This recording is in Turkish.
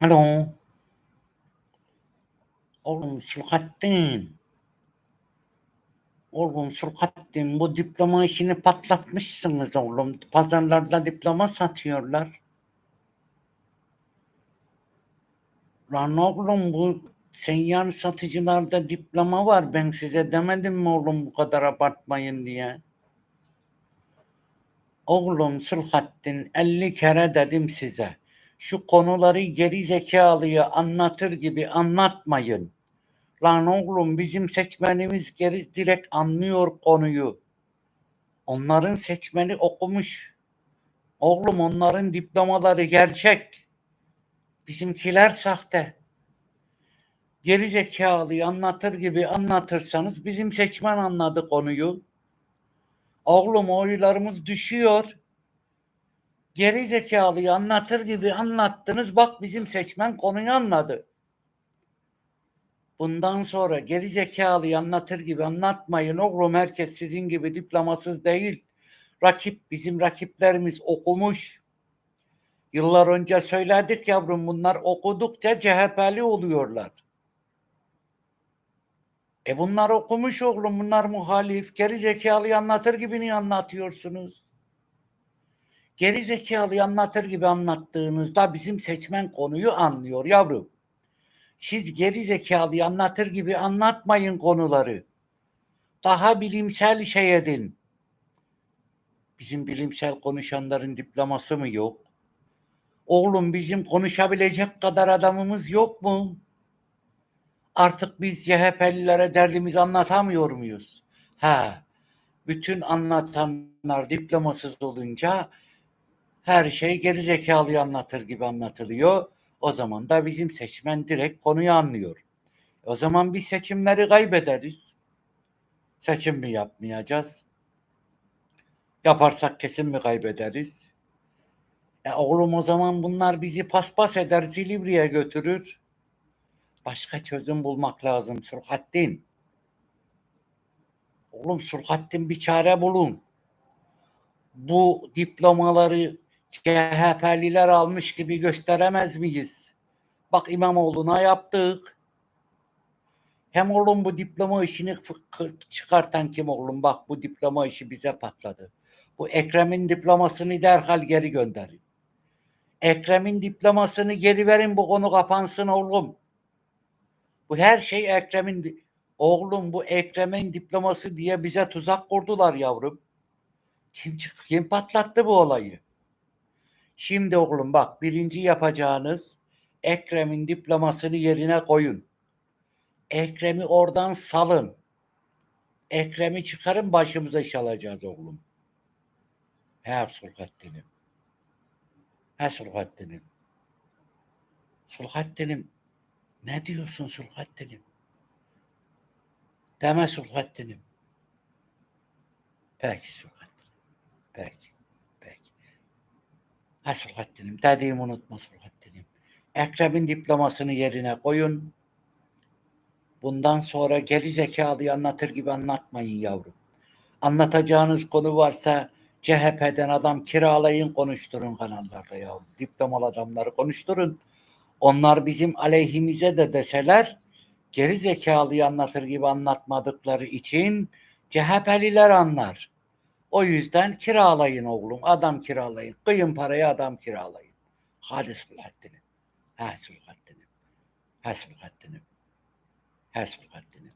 Alo. Oğlum Sulhattin. Oğlum Sulhattin bu diploma işini patlatmışsınız oğlum. Pazarlarda diploma satıyorlar. Lan oğlum bu seyyar satıcılarda diploma var. Ben size demedim mi oğlum bu kadar abartmayın diye. Oğlum Sulhattin 50 kere dedim size. Şu konuları geri zekalıya anlatır gibi anlatmayın. Lan oğlum bizim seçmenimiz geri direkt anlıyor konuyu. Onların seçmeni okumuş. Oğlum onların diplomaları gerçek. Bizimkiler sahte. Geri zekalıyı anlatır gibi anlatırsanız bizim seçmen anladı konuyu. Oğlum oylarımız düşüyor. Geri zekalıyı anlatır gibi anlattınız. Bak bizim seçmen konuyu anladı. Bundan sonra geri zekalıyı anlatır gibi anlatmayın oğlum. Herkes sizin gibi diplomasız değil. Rakip bizim rakiplerimiz okumuş. Yıllar önce söyledik yavrum bunlar okudukça CHP'li oluyorlar. E bunlar okumuş oğlum bunlar muhalif. Geri zekalıyı anlatır gibi niye anlatıyorsunuz? Geri zekalıyı anlatır gibi anlattığınızda bizim seçmen konuyu anlıyor yavrum. Siz geri zekalıyı anlatır gibi anlatmayın konuları. Daha bilimsel şey edin. Bizim bilimsel konuşanların diploması mı yok? Oğlum bizim konuşabilecek kadar adamımız yok mu? Artık biz CHP'lilere derdimizi anlatamıyor muyuz? Ha, bütün anlatanlar diplomasız olunca her şey geri zekalıyı anlatır gibi anlatılıyor. O zaman da bizim seçmen direkt konuyu anlıyor. O zaman biz seçimleri kaybederiz. Seçim mi yapmayacağız? Yaparsak kesin mi kaybederiz? E oğlum o zaman bunlar bizi paspas eder, Silivri'ye götürür. Başka çözüm bulmak lazım Sulhattin. Oğlum Sulhattin bir çare bulun. Bu diplomaları CHP'liler almış gibi gösteremez miyiz? Bak İmamoğlu'na yaptık. Hem oğlum bu diploma işini çıkartan kim oğlum? Bak bu diploma işi bize patladı. Bu Ekrem'in diplomasını derhal geri gönderin. Ekrem'in diplomasını geri verin bu konu kapansın oğlum. Bu her şey Ekrem'in oğlum bu Ekrem'in diploması diye bize tuzak kurdular yavrum. Kim kim patlattı bu olayı? Şimdi oğlum bak birinci yapacağınız Ekrem'in diplomasını yerine koyun. Ekrem'i oradan salın. Ekrem'i çıkarın başımıza iş alacağız oğlum. He Sulhattin'im. He Sulhattin'im. Sulhattin'im. Ne diyorsun Sulhattin'im? Deme Sulhattin'im. Peki Sulhattin'im. Peki. Ha Sulhattin'im. Dediğimi unutma Sulhattin'im. Ekrem'in diplomasını yerine koyun. Bundan sonra geri zekalıyı anlatır gibi anlatmayın yavrum. Anlatacağınız konu varsa CHP'den adam kiralayın konuşturun kanallarda ya. Diplomalı adamları konuşturun. Onlar bizim aleyhimize de deseler geri zekalıyı anlatır gibi anlatmadıkları için CHP'liler anlar. O yüzden kiralayın oğlum. Adam kiralayın. Kıyın parayı adam kiralayın. Hadi Sülhattin'im. Ha Sülhattin'im. Ha Sülhattin'im. Ha Sülhattin'im.